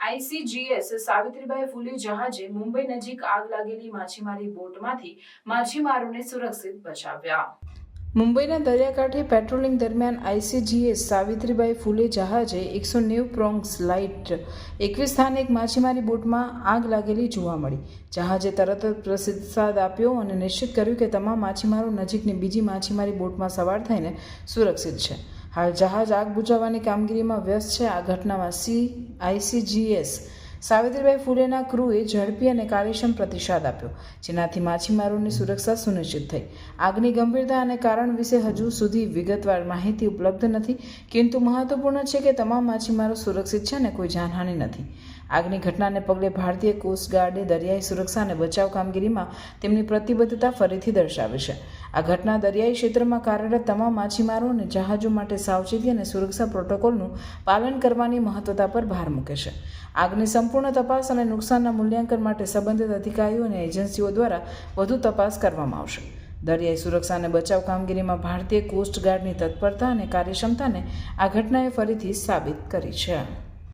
ICGS Savitribai ફૂલે જહાજે મુંબઈ નજીક આગ લાગેલી માછીમારી બોટમાંથી માછીમારોને સુરક્ષિત બચાવ્યા. મુંબઈના દરિયાકાંઠે પેટ્રોલિંગ દરમિયાન આઈસીજીએ સાવિત્રીબાઈ ફૂલે જહાજે એકસો નેવું પ્રોંગ્સ લાઇટ એકવીસ સ્થાને એક માછીમારી બોટમાં આગ લાગેલી જોવા મળી. જહાજે તરત જ પ્રતિસાદ આપ્યો અને નિશ્ચિત કર્યું કે તમામ માછીમારો નજીકની બીજી માછીમારી બોટમાં સવાર થઈને સુરક્ષિત છે. હાલ જહાજ આગ બુઝાવવાની કામગીરીમાં વ્યસ્ત છે. આ ઘટનામાં સી આઈસીજીએસ સાવિત્રીબાઈ ફૂલેના ક્રૂએ ઝડપી અને કાર્યક્ષમ પ્રતિસાદ આપ્યો, જેનાથી માછીમારોની સુરક્ષા સુનિશ્ચિત થઈ. આગની ગંભીરતા અને કારણ વિશે હજુ સુધી વિગતવાર માહિતી ઉપલબ્ધ નથી, કિંતુ મહત્વપૂર્ણ છે કે તમામ માછીમારો સુરક્ષિત છે અને કોઈ જાનહાનિ નથી. આગની ઘટનાને પગલે ભારતીય કોસ્ટગાર્ડે દરિયાઈ સુરક્ષા અને બચાવ કામગીરીમાં તેમની પ્રતિબદ્ધતા ફરીથી દર્શાવી છે. આ ઘટના દરિયાઈ ક્ષેત્રમાં કાર્યરત તમામ માછીમારો અને જહાજો માટે સાવચેતી અને સુરક્ષા પ્રોટોકોલનું પાલન કરવાની મહત્વતા પર ભાર મૂકે છે. આગની સંપૂર્ણ તપાસ અને નુકસાનના મૂલ્યાંકન માટે સંબંધિત અધિકારીઓ અને એજન્સીઓ દ્વારા વધુ તપાસ કરવામાં આવશે. દરિયાઈ સુરક્ષા અને બચાવ કામગીરીમાં ભારતીય કોસ્ટગાર્ડની તત્પરતા અને કાર્યક્ષમતાને આ ઘટનાએ ફરીથી સાબિત કરી છે.